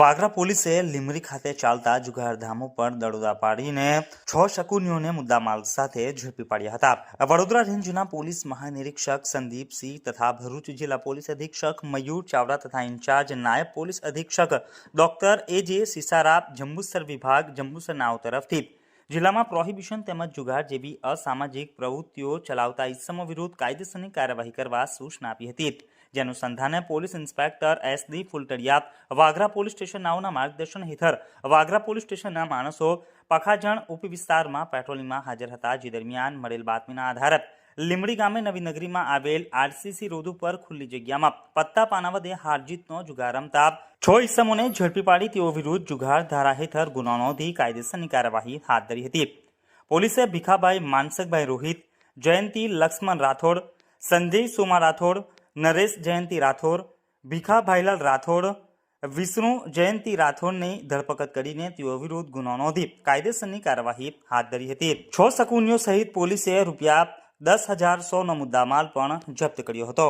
વાગરા પોલીસે લીમરી ખાતે ચાલતા જુગારધામો પર દરોડા પાડીને છ શકુનીઓને મુદ્દામાલ સાથે ઝડપી પાડ્યા હતા. વડોદરા રેન્જના પોલીસ મહાનિરીક્ષક સંદીપસિંહ તથા ભરૂચ જિલ્લા પોલીસ અધિક્ષક મયુર ચાવડા તથા ઇન્ચાર્જ નાયબ પોલીસ અધિક્ષક ડોક્ટર એ જે સિસારા જંબુસર વિભાગ જંબુસર નાવ તરફથી જિલ્લામાં પ્રોહિબિશન તેમજ જુગાર જેવી અસામાજિક પ્રવૃત્તિઓ ચલાવતા ઇસમો વિરુદ્ધ કાયદેસરની કાર્યવાહી કરવા સૂચના આપી હતી. જે અનુસંધાને police inspector S D Phultadiya Vagra police station નાઓના માર્ગદર્શન હેઠળ વાગરા પોલીસ સ્ટેશનના માણસો પખાજણ ઉપવિસ્તારમાં પેટ્રોલિંગમાં હાજર હતા. જે દરમિયાન મળેલ બાતમીના આધારે લીમડી ગામે નવી નગરીમાં આવેલ આરસીસી રોડ ઉપર ખુલ્લી જગ્યામાં પત્તા પાનાવદે હારજીતનો જુગાર રમતા છ ઇસમોને ઝડપી પાડી તેઓ વિરુદ્ધ જુગાર ધારા હેઠળ ગુનો નોંધી કાયદેસરની કાર્યવાહી હાથ ધરી હતી. પોલીસે ભીખાભાઈ માનસકભાઈ રોહિત, જયંતિ લક્ષ્મણ રાઠોડ, સંજય સોમા રાઠોડ નરેશ જયંતિ રાઠોડ ભીખા ભાઈલાલ રાઠોડ, વિષ્ણુ જયંતિ રાઠોડની ધરપકડ કરીને તેઓ વિરુદ્ધ ગુનો નોંધી કાયદેસરની કાર્યવાહી હાથ ધરી હતી. છ શકુનીઓ સહિત પોલીસે રૂપિયા દસ હજાર સોનો મુદ્દામાલ પણ જપ્ત કર્યો હતો.